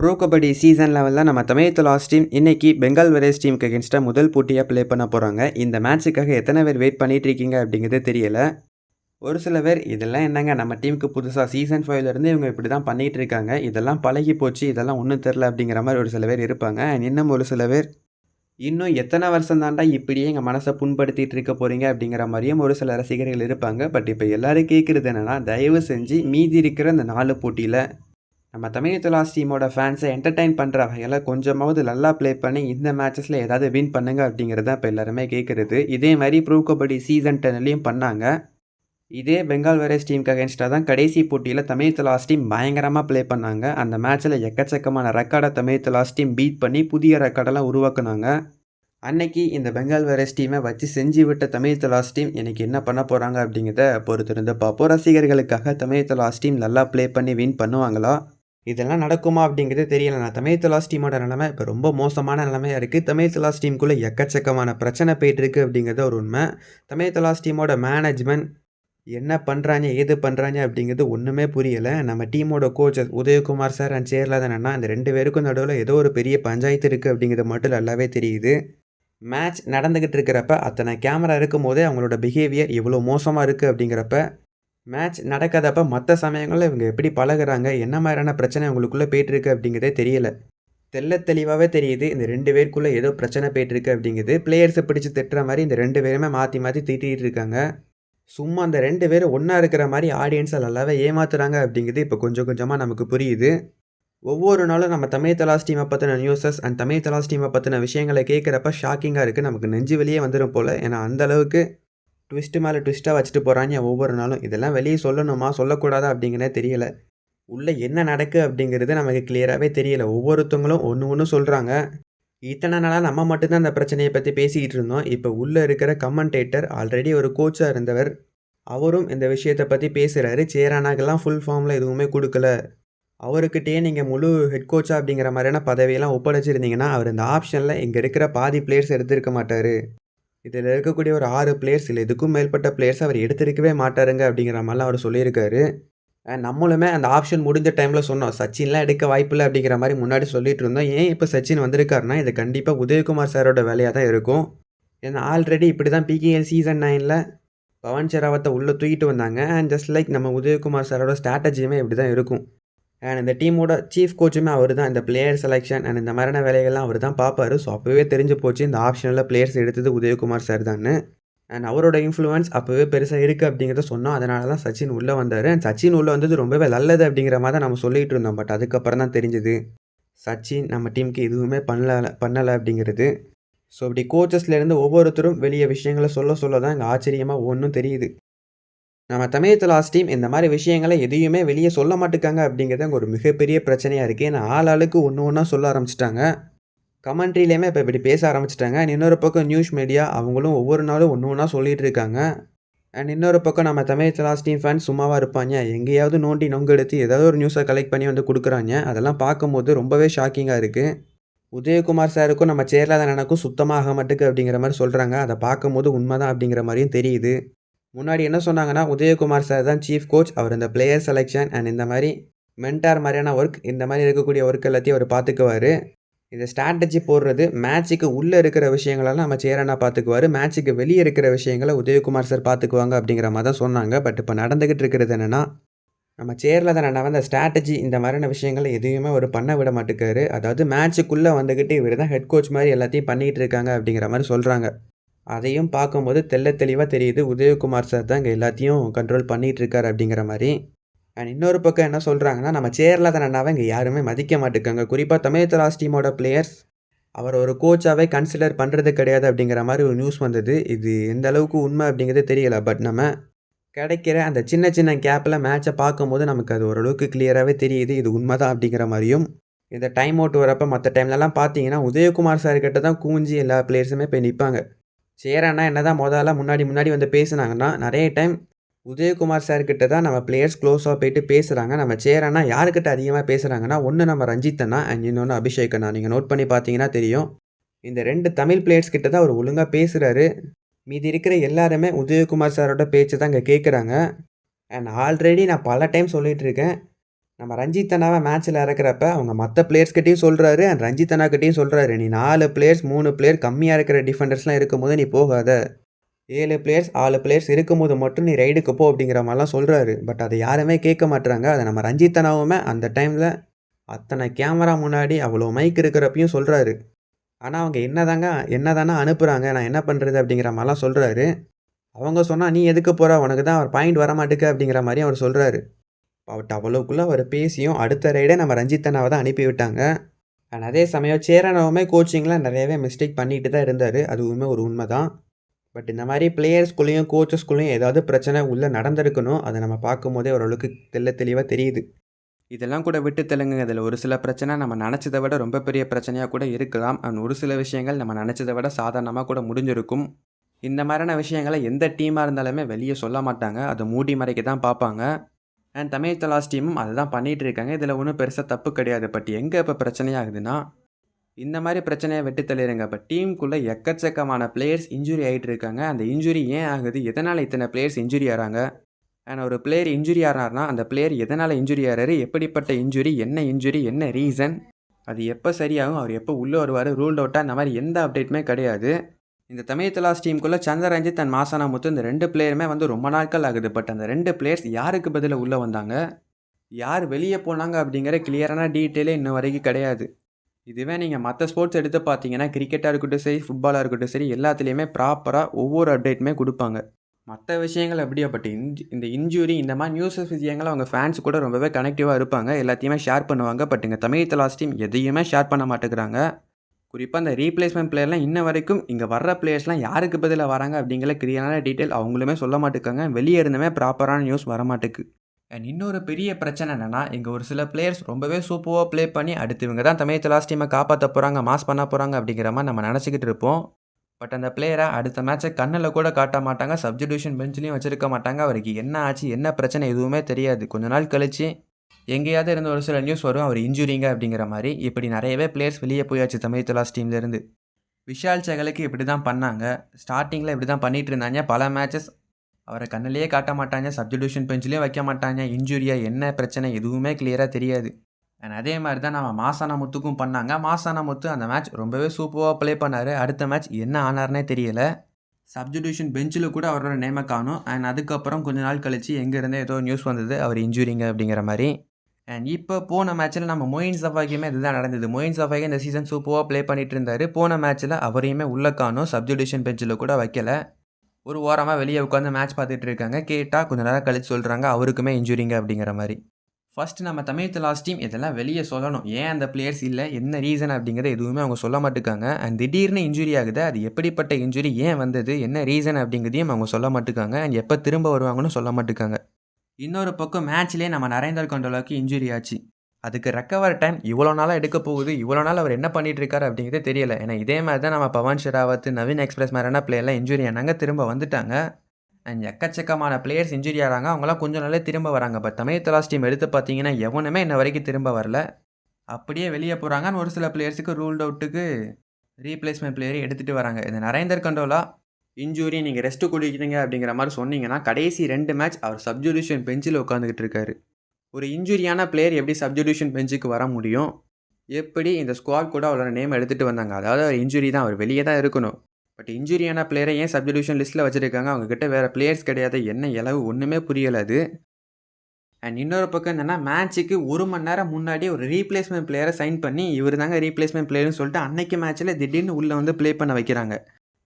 Bro kabaddi season லெவலில் நம்ம தமிழ் லாஸ்ட் டீம் இன்னைக்கு பெங்கால் வெரேஸ் டீமுக்கு அகேன்ஸ்டாக முதல் போட்டியாக ப்ளே பண்ண போகிறாங்க இந்த மேட்ச்சுக்காக எத்தனை பேர் வெயிட் பண்ணிட்டு இருக்கீங்க அப்படிங்கிறது தெரியல. ஒரு சில பேர் இதெல்லாம் என்னங்க நம்ம டீமுக்கு புதுசாக சீசன் ஃபைவ்லேருந்து இவங்க இப்படி தான் பண்ணிகிட்டு இருக்காங்க. இதெல்லாம் பழகி போச்சு இதெல்லாம் ஒன்றும் தெரில அப்படிங்கிற மாதிரி ஒரு சில பேர் இருப்பாங்க. அண்ட் இன்னும் ஒரு சில பேர் இன்னும் எத்தனை வருஷம் தாண்டா இப்படியே எங்கள் மனசை புண்படுத்திகிட்டு இருக்க போகிறீங்க அப்படிங்கிற மாதிரியும் ஒரு சில ரசிகர்கள் இருப்பாங்க. பட் இப்போ எல்லாரும் கேட்குறது என்னென்னா தயவு செஞ்சு மீதி இருக்கிற அந்த நாலு போட்டியில் நம்ம தமிழ் துலாஸ் டீமோட ஃபேன்ஸை என்டர்டைன் பண்ணுற வகையில் கொஞ்சமாவது நல்லா ப்ளே பண்ணி இந்த மேட்சஸில் ஏதாவது வின் பண்ணுங்க அப்படிங்கிறத இப்போ எல்லாருமே கேட்குறது இதே மாதிரி ப்ரூ கபடி சீசன் டென்லையும் பண்ணாங்க. இதே பெங்கால் வேரேஸ் டீமுக்கு அகேன்ஸ்டாக தான் கடைசி போட்டியில் தமிழ் துலாஸ் டீம் பயங்கரமாக ப்ளே பண்ணாங்க. அந்த மேட்ச்சில் எக்கச்சக்கமான ரெக்கார்டை தமிழ் துலாஸ் டீம் பீட் பண்ணி புதிய ரெக்கார்டெல்லாம் உருவாக்குனாங்க. அன்னைக்கு இந்த பெங்கால் வேரேஸ் டீமை வச்சு செஞ்சு விட்ட தமிழ் தலாஸ் டீம் எனக்கு என்ன பண்ண போகிறாங்க அப்படிங்கிறத பொறுத்திருந்து பார்ப்போம். ரசிகர்களுக்காக தமிழ் தலாஸ் டீம் நல்லா ப்ளே பண்ணி வின் பண்ணுவாங்களா? இதெல்லாம் நடக்குமா அப்படிங்கிறது தெரியல. நான் தமிழ் தலாஸ் டீமோட நிலைமை இப்போ ரொம்ப மோசமான நிலைமையாக இருக்குது தமிழ் தலாஸ் டீமுக்குள்ளே எக்கச்சக்கமான பிரச்சனை போயிட்டுருக்கு அப்படிங்கிறது ஒரு உண்மை. தமிழ் தலாஸ் டீமோட மேனேஜ்மெண்ட் என்ன பண்ணுறாங்க ஏது பண்ணுறாங்க அப்படிங்கிறது ஒன்றுமே புரியலை. நம்ம டீமோட coaches Udayakumar sir and Cheralathan இந்த ரெண்டு பேருக்கும் நடுவில் ஏதோ ஒரு பெரிய பஞ்சாயத்து இருக்குது அப்படிங்கிறது மட்டும் நல்லாவே தெரியுது. மேட்ச் நடந்துக்கிட்டு இருக்கிறப்ப அத்தனை கேமரா இருக்கும் போதே அவங்களோட பிஹேவியர் எவ்வளோ மோசமாக இருக்குது அப்படிங்கிறப்ப மேட்ச் நடக்காதப்ப மற்ற சமயங்களில் இவங்க எப்படி பழகுறாங்க என்ன மாதிரியான பிரச்சனை அவங்களுக்குள்ளே போயிட்டுருக்கு அப்படிங்கிறதே தெரியல. தெள்ள தெளிவாகவே தெரியுது இந்த ரெண்டு பேருக்குள்ளே ஏதோ பிரச்சனை போயிட்டுருக்கு அப்படிங்கிறது பிளேயர்ஸை பிடிச்சி திட்டுற மாதிரி இந்த ரெண்டு பேருமே மாற்றி மாற்றி திட்டிகிட்டு இருக்காங்க. சும்மா அந்த ரெண்டு பேரும் ஒன்றா இருக்கிற மாதிரி ஆடியன்ஸை நல்லாவே ஏமாத்துறாங்க அப்படிங்கிறது இப்போ கொஞ்சம் கொஞ்சமாக நமக்கு புரியுது. ஒவ்வொரு நாளும் நம்ம தமிழ் தலாஸ் டீமை பற்றின நியூஸஸ் அண்ட் தமிழ் தலாஸ் டீமை பற்றின விஷயங்களை கேட்குறப்ப ஷாக்கிங்காக இருக்குது நமக்கு நெஞ்சு வெளியே வந்துடும் போல். ஏன்னா அந்த அளவுக்கு ட்விஸ்ட்டு மேலே ட்விஸ்ட்டாக வச்சுட்டு போகிறாங்க ஒவ்வொரு நாளும். இதெல்லாம் வெளியே சொல்லணுமா? சொல்லக்கூடாதா? அப்படிங்கிறதே தெரியல. உள்ளே என்ன நடக்கு அப்படிங்கிறது நமக்கு கிளியராகவே தெரியல. ஒவ்வொருத்தவங்களும் ஒன்று ஒன்று சொல்கிறாங்க இத்தனை நாளாக நம்ம மட்டும்தான் அந்த பிரச்சனையை பற்றி பேசிக்கிட்டு இருந்தோம். இப்போ உள்ளே இருக்கிற கமெண்டேட்டர் ஆல்ரெடி ஒரு கோச்சாக இருந்தவர். அவரும் இந்த விஷயத்தை பற்றி பேசுகிறாரு சேரானாக்கெல்லாம் ஃபுல் ஃபார்மில் எதுவுமே கொடுக்கல. அவர்கிட்டயே நீங்கள் முழு ஹெட் கோச்சா அப்படிங்கிற மாதிரியான பதவியெல்லாம் ஒப்படைச்சிருந்தீங்கன்னா அவர் இந்த ஆப்ஷனில் இங்கே இருக்கிற பாதி பிளேயர்ஸ் எடுத்திருக்க மாட்டார். இதில் இருக்கக்கூடிய ஒரு ஆறு பிளேயர்ஸ் இல்லை இதுக்கும் மேற்பட்ட பிளேயர்ஸ் அவர் எடுத்திருக்கவே மாட்டாருங்க அப்படிங்கிற மாதிரிலாம் அவர் சொல்லியிருக்காரு. நம்மளுமே அந்த ஆப்ஷன் முடிஞ்ச டைமில் சொன்னோம் சச்சின்லாம் எடுக்க வாய்ப்பில்லை அப்படிங்கிற மாதிரி முன்னாடி சொல்லிட்டு இருந்தோம். ஏன் இப்போ சச்சின் வந்திருக்காருன்னா இது கண்டிப்பாக உதயகுமார் சாரோட வேலையாக தான் இருக்கும். ஏன்னா ஆல்ரெடி இப்படி தான் பிகேஎல் சீசன் நைனில் பவன் ஷெராவத்தை உள்ளே தூக்கிட்டு வந்தாங்க. அண்ட் ஜஸ்ட் லைக் நம்ம உதயகுமார் சாரோட ஸ்ட்ராட்டஜியுமே இப்படி தான் இருக்கும். அண்ட் இந்த டீமோட சீஃப் கோச்சுமே அவர் தான் இந்த பிளேயர் செலெக்ஷன் அண்ட் இந்த மாதிரியான வேலைகள்லாம் அவர் தான் பார்ப்பார். ஸோ அப்போவே தெரிஞ்சு போச்சு இந்த ஆப்ஷனில் பிளேயர்ஸ் எடுத்தது உதயகுமார் சார் தான் அண்ட் அவரோட இன்ஃப்ளூயன்ஸ் அப்போவே பெருசாக இருக்குது அப்படிங்கிறத சொன்னோம் அதனால தான் சச்சின் உள்ளே வந்தார். அண்ட் சச்சின் உள்ளே வந்தது ரொம்பவே நல்லது அப்படிங்கிற மாதிரி தான் நம்ம சொல்லிகிட்டு இருந்தோம். பட் அதுக்கப்புறம் தான் தெரிஞ்சுது சச்சின் நம்ம டீமுக்கு எதுவுமே பண்ணல பண்ணலை அப்படிங்கிறது. ஸோ இப்படி கோச்சஸ்லேருந்து ஒவ்வொருத்தரும் வெளியே விஷயங்களை சொல்ல சொல்ல தான் இங்கே ஆச்சரியமாக ஒன்றும் தெரியுது. நம்ம தமிழ் லாஸ்ட் டீம் இந்த மாதிரி விஷயங்களை எதையுமே வெளியே சொல்ல மாட்டுக்காங்க அப்படிங்கிறது அங்கே ஒரு மிகப்பெரிய பிரச்சனையாக இருக்குது ஏன்னா ஆள் ஆளுக்கு ஒன்று ஒன்றா சொல்ல ஆரம்பிச்சிட்டாங்க. கமெண்ட்ரிலேயுமே இப்போ இப்படி பேச ஆரம்பிச்சிட்டாங்க. அண்ட் இன்னொரு பக்கம் நியூஸ் மீடியா அவங்களும் ஒவ்வொரு நாளும் ஒன்று ஒன்றா சொல்லிகிட்டு இருக்காங்க. அண்ட் இன்னொரு பக்கம் நம்ம தமிழ் லாஸ்ட் டீம் ஃபேன்ஸ் சும்மாவாக இருப்பாங்க. எங்கேயாவது நோண்டி நொங்கு எடுத்து ஏதாவது ஒரு நியூஸை கலெக்ட் பண்ணி வந்து கொடுக்குறாங்க. அதெல்லாம் பார்க்கும்போது ரொம்பவே ஷாக்கிங்காக இருக்குது உதயகுமார் சாருக்கும் நம்ம சேர்லாத எனக்கும் சுத்தமாக ஆக மாட்டுக்கு அப்படிங்கிற மாதிரி சொல்கிறாங்க அதை பார்க்கும்போது உண்மைதான் அப்படிங்கிற மாதிரியும் தெரியுது. முன்னாடி என்ன சொன்னாங்கன்னா உதயகுமார் சார் தான் சீஃப் கோச் அவர் இந்த பிளேயர் செலெக்ஷன் அண்ட் இந்த மாதிரி மென்டார் மாதிரியான ஒர்க் இந்த மாதிரி இருக்கக்கூடிய ஒர்க் எல்லாத்தையும் அவர் பார்த்துக்குவார். இந்த ஸ்ட்ராட்டஜி போடுறது மேட்ச்சுக்கு உள்ளே இருக்கிற விஷயங்களெல்லாம் நம்ம சேரனா பார்த்துக்குவார். மேட்ச்சுக்கு வெளியே இருக்கிற விஷயங்களை உதயகுமார் சார் பார்த்துக்குவாங்க அப்படிங்கிற மாதிரி தான் சொன்னாங்க. பட் இப்போ நடந்துக்கிட்டு இருக்கிறது என்னென்னா நம்ம சேரில் தான் நான் வந்து ஸ்ட்ராட்டஜி இந்த மாதிரியான விஷயங்களை எதுவுமே அவர் பண்ண விட மாட்டேக்காரு. அதாவது மேட்ச்சுக்குள்ளே வந்துக்கிட்டு இவர் தான் ஹெட் கோச் மாதிரி எல்லாத்தையும் பண்ணிக்கிட்டு இருக்காங்க அப்படிங்கிற மாதிரி சொல்கிறாங்க அதையும் பார்க்கும்போது தெள்ள தெளிவாக தெரியுது. உதயகுமார் சார் தான் இங்கே எல்லாத்தையும் கண்ட்ரோல் பண்ணிகிட்ருக்கார் அப்படிங்கிற மாதிரி. அண்ட் இன்னொரு பக்கம் என்ன சொல்கிறாங்கன்னா நம்ம சேரில் அண்ணாவை இங்கே யாருமே மதிக்க மாட்டேக்காங்க குறிப்பாக தமிழ் தலாஸ் டீமோட பிளேயர்ஸ் அவர் ஒரு கோச்சாகவே கன்சிடர் பண்ணுறது கிடையாது அப்படிங்கிற மாதிரி ஒரு நியூஸ் வந்தது. இது எந்த அளவுக்கு உண்மை அப்படிங்கிறது தெரியல. பட் நம்ம கிடைக்கிற அந்த சின்ன சின்ன கேப்பில் மேட்ச்சை பார்க்கும்போது நமக்கு அது ஓரளவுக்கு கிளியராகவே தெரியுது. இது உண்மை தான் அப்படிங்கிற மாதிரியும் இந்த டைம் அவுட் வரப்போ மற்ற டைம்லலாம் பார்த்தீங்கன்னா உதயகுமார் சார் கிட்ட தான் கூஞ்சி எல்லா பிளேயர்ஸுமே போய் நிற்பாங்க சேரண்ணா என்ன தான் முதல்ல முன்னாடி முன்னாடி வந்து பேசுனாங்கன்னா நிறைய டைம் உதயகுமார் சார்கிட்ட தான் நம்ம பிளேயர்ஸ் க்ளோஸாக போயிட்டு பேசுகிறாங்க நம்ம சேரானா யாருக்கிட்ட அதிகமாக பேசுகிறாங்கன்னா ஒன்று நம்ம ரஞ்சித் அண்ணா அண்ட் இன்னொன்று அபிஷேக் அண்ணா நீங்கள் நோட் பண்ணி பார்த்தீங்கன்னா தெரியும். இந்த ரெண்டு தமிழ் பிளேயர்ஸ் கிட்ட தான் அவர் ஒழுங்காக பேசுகிறாரு மீதி இருக்கிற எல்லாருமே உதயகுமார் சாரோட பேச்சு தான் இங்கே கேட்குறாங்க அண்ட் ஆல்ரெடி நான் பல டைம் சொல்லிகிட்டு இருக்கேன். நம்ம ரஞ்சித் அண்ணாவை மேட்ச்சில் இறக்குறப்ப அவங்க மற்ற பிளேயர்ஸ்கிட்டையும் சொல்கிறாரு அண்ட் ரஞ்சித் அண்ணாக்கிட்டையும் சொல்கிறாரு நீ நாலு பிளேயர்ஸ் மூணு பிளேயர் கம்மியாக இருக்கிற டிஃபெண்டர்ஸ்லாம் இருக்கும்போது நீ போகாத. ஏழு பிளேயர்ஸ் ஆறு பிளேயர்ஸ் இருக்கும்போது மட்டும் நீ ரைடுக்கு போ அப்படிங்கிற மாதிரிலாம் சொல்கிறாரு பட் அதை யாருமே கேட்க மாட்டுறாங்க அதை நம்ம ரஞ்சித் அண்ணாவுமே அந்த டைமில் அத்தனை கேமரா முன்னாடி அவ்வளோ மைக் இருக்கிறப்பையும் சொல்கிறாரு ஆனால் அவங்க என்னதாங்க என்னதானே அனுப்புகிறாங்க நான் என்ன பண்ணுறது அப்படிங்கிற மாதிரிலாம் சொல்கிறாரு அவங்க சொன்னால் நீ எதுக்கு போகிற உனக்கு தான் அவர் பாயிண்ட் வர மாட்டேக்கு அப்படிங்கிற மாதிரி அவர் சொல்கிறாரு பட் அவ்வளோக்குள்ளே அவர் பேசியும் அடுத்த ரைடே நம்ம ரஞ்சித் அண்ணாவை தான் அனுப்பி விட்டாங்க அண்ட் அதே சமயம் சேரனவுமே கோச்சிங்கில் நிறையவே மிஸ்டேக் பண்ணிட்டு தான் இருந்தார். அதுவுமே ஒரு உண்மை தான் பட் இந்த மாதிரி பிளேயர்ஸ்குள்ளேயும் கோச்சஸ்குள்ளேயும் ஏதாவது பிரச்சனை உள்ளே நடந்திருக்கணும். அதை நம்ம பார்க்கும்போதே ஓரளவுக்கு தெல்ல தெளிவாக தெரியுது. இதெல்லாம் கூட விட்டு தெலுங்குங்க இதில் ஒரு சில பிரச்சனை நம்ம நினச்சதை விட ரொம்ப பெரிய பிரச்சனையாக கூட இருக்கலாம். அண்ட் ஒரு சில விஷயங்கள் நம்ம நினச்சதை விட சாதாரணமாக கூட முடிஞ்சிருக்கும். இந்த மாதிரியான விஷயங்களை எந்த டீமாக இருந்தாலுமே வெளியே சொல்ல மாட்டாங்க. அதை மூடி மறைக்க தான் பார்ப்பாங்க. அண்ட் தமிழ் தலாஸ் டீமும் அதை தான் பண்ணிகிட்டு இருக்காங்க இதில் ஒன்றும் பெருசாக தப்பு கிடையாது. பட் எங்கே இப்போ பிரச்சனையாகுதுன்னா இந்த மாதிரி பிரச்சனையை வெட்டி தள்ளிடுங்க இப்போ டீமுக்குள்ளே எக்கச்சக்கமான பிளேயர்ஸ் இன்ஜுரி ஆகிட்டு இருக்காங்க. அந்த இன்ஜுரி ஏன் ஆகுது? எதனால் இத்தனை பிளேயர்ஸ் இன்ஜுரி ஆகிறாங்க அண்ட் ஒரு பிளேயர் இன்ஜுரி ஆனார்னா அந்த பிளேயர் எதனால் இன்ஜுரி ஆகிறாரு எப்படிப்பட்ட இன்ஜுரி என்ன இன்ஜுரி என்ன ரீசன் அது எப்போ சரியாகும்? அவர் எப்போ உள்ளே வருவார்? ரூல்ட் அவுட்டாக இந்த மாதிரி எந்த அப்டேட்டுமே கிடையாது. இந்த தமிழ் தலாஸ் டீமுக்குள்ளே சந்திரரஞ்சித் அண்ட் மாசானா முத்து இந்த ரெண்டு பிளேயருமே வந்து ரொம்ப நாட்கள் ஆகுது. பட் அந்த ரெண்டு பிளேயர்ஸ் யாருக்கு பதிலாக உள்ளே வந்தாங்க? யார் வெளியே போனாங்க அப்படிங்கிற கிளியரான டீட்டெயிலே இன்ன வரைக்கும் கிடையாது. இதுவே நீங்கள் மற்ற ஸ்போர்ட்ஸ் எடுத்து பார்த்தீங்கன்னா கிரிக்கெட்டாக இருக்கட்டும் சரி ஃபுட்பாலாக இருக்கட்டும் சரி எல்லாத்துலேயுமே ப்ராப்பராக ஒவ்வொரு அப்டேட்டுமே கொடுப்பாங்க. மற்ற விஷயங்கள் அப்படியே பட் இன்ஜ் இந்த இன்ஜுரி இந்த மாதிரி நியூஸஸ் விஷயங்கள் அவங்க ஃபேன்ஸ் கூட ரொம்பவே கனெக்டிவாக இருப்பாங்க. எல்லாத்தையுமே ஷேர் பண்ணுவாங்க. பட் இங்கே தமிழ் தலாஸ் டீம் எதையுமே ஷேர் பண்ண மாட்டேங்கிறாங்க. குறிப்பாக அந்த ரீப்ளேஸ்மெண்ட் பிளேயர்லாம் இன்ன வரைக்கும் இங்கே வர்ற பிளேயர்ஸ்லாம் யாருக்கு பதிலாக வராங்க அப்படிங்கிற கிளியரான டீட்டெயில் அவங்களுமே சொல்ல மாட்டேக்காங்க. வெளியே இருந்துமே ப்ராப்பரான நியூஸ் வர மாட்டேக்கு. அண்ட் இன்னொரு பெரிய பிரச்சனை என்னென்னா இங்கே ஒரு சில பிளேயர்ஸ் ரொம்பவே சூப்பராக ப்ளே பண்ணி அடுத்து இவங்க தான் தமிழ் லாஸ்ட் டீமை காப்பாற்ற போகிறாங்க மாஸ் பண்ண போகிறாங்க அப்படிங்கிற மாதிரி நம்ம நினச்சிக்கிட்டு இருப்போம். பட் அந்த பிளேயரை அடுத்த மேட்ச்சை கண்ணில் கூட காட்ட மாட்டாங்க சப்ஜிடியூஷன் பெஞ்சிலையும் வச்சுருக்க மாட்டாங்க. அவருக்கு என்ன ஆச்சு என்ன பிரச்சனை எதுவுமே தெரியாது. கொஞ்ச நாள் கழிச்சு எங்கேயாவது இருந்த ஒரு சில நியூஸ் வரும் அவர் இன்ஜுரிங்க அப்படிங்கிற மாதிரி. இப்படி நிறையவே பிளேயர்ஸ் வெளியே போயாச்சு தமிழ் தொலாஸ் டீம்லேருந்து விஷால் செகலுக்கு இப்படி தான் பண்ணாங்க. ஸ்டார்டிங்கில் இப்படி தான் பண்ணிகிட்டு இருந்தாங்க. பல மேட்சஸ் அவரை கண்ணிலேயே காட்ட மாட்டாங்க. சப்ஜிடியூஷன் பெஞ்சிலையும் வைக்க மாட்டாங்க. இன்ஜுரியாக என்ன பிரச்சனை எதுவுமே கிளியராக தெரியாது. அண்ட் அதே மாதிரி தான் நம்ம மாசான முத்துக்கும் பண்ணாங்க. மாசான முத்து அந்த மேட்ச் ரொம்பவே சூப்பராக ப்ளே பண்ணார். அடுத்த மேட்ச் என்ன ஆனார்னே தெரியல. சப்ஜிடியூஷன் பெஞ்சில் கூட அவரோட நேமை காணும். அண்ட் அதுக்கப்புறம் கொஞ்ச நாள் கழிச்சு எங்கேருந்தே ஏதோ நியூஸ் வந்தது. அவர் இன்ஜுரிங்க அப்படிங்கிற மாதிரி. அண்ட் இப்போ போன மேட்ச்சில் நம்ம மொயின் சஃபாய்க்குமே இதுதான் நடந்தது. மொயின் சஃபாய்க்கு இந்த சீசன் சூப்பராக ப்ளே பண்ணிட்டு இருந்தார் போன மேட்ச்சில் அவரையுமே உள்ள காணும். சப்ஜுடிஷன் பெஞ்சில் கூட வைக்கல. ஒரு ஓரமாக வெளியே உட்காந்து மேட்ச் பார்த்துட்டு இருக்காங்க. கேட்டால் கொஞ்ச நேரம் கழிச்சு சொல்கிறாங்க அவருக்குமே இன்ஜுரிங்க அப்படிங்கிற மாதிரி. ஃபர்ஸ்ட் நம்ம தமிழ் தலாஸ் டீம் இதெல்லாம் வெளியே சொல்லணும். ஏன் அந்த பிளேயர்ஸ் இல்லை? என்ன ரீசன் அப்படிங்கிறத எதுவுமே அவங்க சொல்ல மாட்டுக்காங்க. அண்ட் திடீர்னு இன்ஜுரி ஆகுது. அது எப்படிப்பட்ட இன்ஜுரி ஏன் வந்தது? என்ன ரீசன் அப்படிங்கிறதையும் அவங்க சொல்ல மாட்டுக்காங்க. அண்ட் எப்போ திரும்ப வருவாங்கன்னு சொல்ல மாட்டுக்காங்க. இன்னொரு பக்கம் மேட்ச்லேயே நம்ம நரேந்தர் கொண்டோலாவுக்கு இன்ஜுரி ஆச்சு. அதுக்கு ரெக்கவர் டைம் இவ்வளோ நாளாக எடுக்க போகுது இவ்வளோ நாள் அவர் என்ன பண்ணிட்டு இருக்காரு தெரியல. ஏன்னா இதே மாதிரி தான் நம்ம பவன் ஷெராவத் நவீன் எக்ஸ்பிரஸ் மாதிரியான பிளேயர்லாம் இன்ஜுரி ஆனாங்க திரும்ப வந்துட்டாங்க. அண்ட் எக்கச்சக்கமான பிளேயர்ஸ் இன்ஜுரி ஆகிறாங்க அவங்களாம் கொஞ்சம் நாளே திரும்ப வராங்க. பட் தமிழ் தலாஸ் டீம் எடுத்து பார்த்தீங்கன்னா எவனுமே இன்ன வரைக்கும் திரும்ப வரல. அப்படியே வெளியே போகிறாங்கன்னு ஒரு சில பிளேயர்ஸுக்கு ரூல்ட் அவுட்டுக்கு ரீப்ளேஸ்மெண்ட் பிளேயரை எடுத்துகிட்டு வராங்க. இந்த நரேந்தர் கண்டோலா இன்ஜூரி நீங்கள் ரெஸ்ட்டு குடிக்கிறீங்க அப்படிங்கிற மாதிரி சொன்னீங்கன்னா கடைசி ரெண்டு மேட்ச் அவர் சப்ஜுடியூஷன் பெஞ்சில் உட்காந்துக்கிட்டு இருக்காரு. ஒரு இன்ஜூரியான பிளேயர் எப்படி சப்ஜுடியூஷன் பெஞ்சுக்கு வர முடியும்? எப்படி இந்த ஸ்குவாட் கூட அவரோட நேம் எடுத்துகிட்டு வந்தாங்க? அதாவது அவர் இன்ஜுரி தான் அவர் வெளியே தான் இருக்கணும். பட் இன்ஜுரியான பிளேயரை ஏன் சப்ஜுடியூஷன் லிஸ்ட்டில் வச்சுருக்காங்க? அவங்கக்கிட்ட வேறு பிளேயர்ஸ் கிடையாது. என்ன இளவு ஒன்றுமே புரியலை அது. அண்ட் இன்னொரு பக்கம் என்னென்னா மேட்ச்சுக்கு ஒரு மணி நேரம் முன்னாடி ஒரு ரீப்ளேஸ்மெண்ட் பிளேயரை சைன் பண்ணி இவர் தாங்க ரீப்ளேஸ்மெண்ட் பிளேயர்னு சொல்லிட்டு அன்னைக்கு மேட்ச்சில் திடீர்னு உள்ளே வந்து ப்ளே பண்ண வைக்கிறாங்க.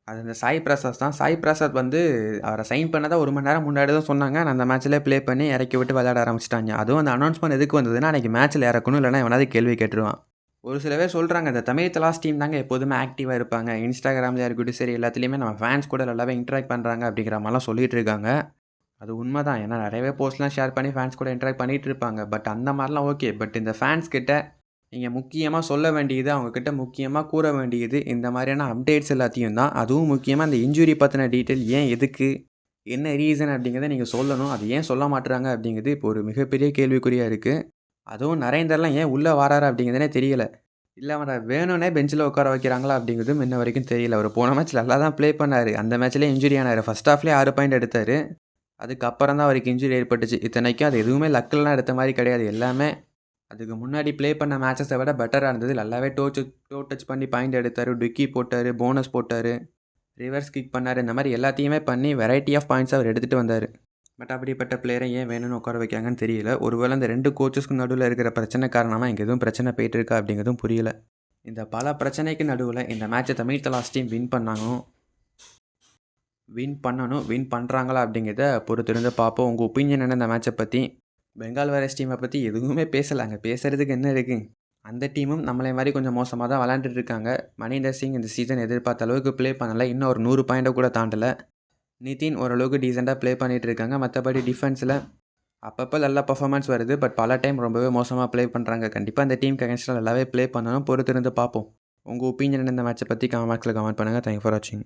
அது இந்த சாய் பிரசாத் தான். சாய் பிரசாத் வந்து அவரை சைன் பண்ணதான் ஒரு மணி நேரம் முன்னாடி தான் சொன்னாங்க. நான் அந்த மேட்ச்சில் ப்ளே பண்ணி இறக்கி விட்டு விளையாட ஆரம்பிச்சிட்டாங்க. அதுவும் அந்த அனௌன்ஸ்மெண்ட் எதுக்கு வந்ததுன்னா அன்றைக்கி மேட்ச்சில் இறக்கணும் இல்லைனா எவனாவது கேள்வி கேட்டுருவான். ஒரு சில பேர் சொல்கிறாங்க இந்த தமிழ் தலாஸ் டீம் தாங்க எப்போதுமே ஆக்டிவாக இருப்பாங்க. இன்ஸ்டாகிராம்லேயே இருக்கட்டும் சரி எல்லாத்துலேயுமே நம்ம ஃபேன்ஸ் கூட நல்லாவே இன்ட்ராக்ட் பண்ணுறாங்க அப்படிங்கிற மாதிரிலாம் சொல்லிகிட்டு இருக்காங்க. அது உண்மை தான் ஏன்னா நிறையவே போஸ்ட்லாம் ஷேர் பண்ணி ஃபேன்ஸ் கூட இன்ட்ராக்ட் பண்ணிகிட்டு இருப்பாங்க. பட் அந்த மாதிரிலாம் ஓகே பட் இந்த ஃபேன்ஸ் கிட்ட நீங்கள் முக்கியமாக சொல்ல வேண்டியது அவங்கக்கிட்ட முக்கியமாக கூற வேண்டியது இந்த மாதிரியான அப்டேட்ஸ் எல்லாத்தையும் தான். அதுவும் முக்கியமாக அந்த இன்ஜுரி பற்றின டீட்டெயில் ஏன் எதுக்கு என்ன ரீசன் அப்படிங்கிறத நீங்கள் சொல்லணும். அது ஏன் சொல்ல மாட்டுறாங்க அப்படிங்கிறது இப்போ ஒரு மிகப்பெரிய கேள்விக்குறியாக இருக்குது அதுவும் நரேந்தர்லாம் ஏன் உள்ளே வராரு அப்படிங்கிறதுனே தெரியல. இல்லை அவனை வேணும்னே பெஞ்சில் உட்கார வைக்கிறாங்களா அப்படிங்கிறதும் இன்ன வரைக்கும் தெரியல. அவர் போன மேட்ச் நல்லா தான் ப்ளே பண்ணார். அந்த மேட்ச்லேயே இன்ஜுரி ஆனார். ஃபஸ்ட் ஹாஃப்லேயே ஆறு பாயிண்ட் எடுத்தார். அதுக்கப்புறம் தான் அவருக்கு இன்ஜுரி ஏற்பட்டுச்சு. இத்தனைக்கும் அது எதுவுமே லக்கில்லாம் எடுத்த மாதிரி கிடையாது. எல்லாமே அதுக்கு முன்னாடி ப்ளே பண்ண மேட்சஸை விட பெட்டராக இருந்தது. நல்லாவே டோச்சு டோ டச் பண்ணி பாயிண்ட் எடுத்தார் டுக்கி போட்டார் போனஸ் போட்டார் ரிவர்ஸ் கிக் பண்ணார் இந்த மாதிரி எல்லாத்தையுமே பண்ணி வெரைட்டி ஆஃப் பாயிண்ட்ஸ் அவர் எடுத்துகிட்டு வந்தார். பட் அப்படிப்பட்ட பிளேயரை ஏன் வேணும்னு உட்கார வைக்காங்கன்னு தெரியல. ஒருவேளை இந்த ரெண்டு கோச்சஸ்க்கு நடுவில் இருக்கிற பிரச்சனை காரணமாக இங்கே எதுவும் பிரச்சனை போயிட்டு இருக்கா அப்படிங்கிறதும் புரியல. இந்த பல பிரச்சனைக்கு நடுவில் இந்த மேட்சை தமிழ் தலாஸ் டீம் வின் பண்ணாங்க. வின் பண்ணணும் வின் பண்ணுறாங்களா அப்படிங்கிறத பொறுத்திருந்து பார்ப்போம். உங்கள் ஒப்பீனியன் என்ன? இந்த மேட்சை பற்றி பெங்கால் வாரியர்ஸ் டீமை பற்றி எதுவுமே பேசலை அங்கே பேசுகிறதுக்கு என்ன இருக்குது அந்த டீமும் நம்மளே மாதிரி கொஞ்சம் மோசமாக தான் விளாண்டுட்டு இருக்காங்க. மணிந்தர் சிங் இந்த சீசன் எதிர்பார்த்த அளவுக்கு ப்ளே பண்ணலை. இன்னும் ஒரு நூறு பாயிண்ட்டை கூட தாண்டலை. நிதின் ஓரளவுக்கு டீசெண்டாக ப்ளே பண்ணிகிட்டு இருக்காங்க. மற்றபடி டிஃபென்ஸில் அப்பப்போ நல்லா பர்ஃபார்மன்ஸ் வருது. பட் பல டைம் ரொம்பவே மோசமாக ப்ளே பண்ணுறாங்க கண்டிப்பாக அந்த டீம் அகேன்ஸ்டாக நல்லாவே ப்ளே பண்ணணும். பொறுத்திருந்து பார்ப்போம். உங்கள் ஒப்பீனியன் இந்த மேட்சை பற்றி கமெண்ட் பாக்ஸில் கமெண்ட் பண்ணுங்கள் தேங்க் ஃபார் வாட்சிங்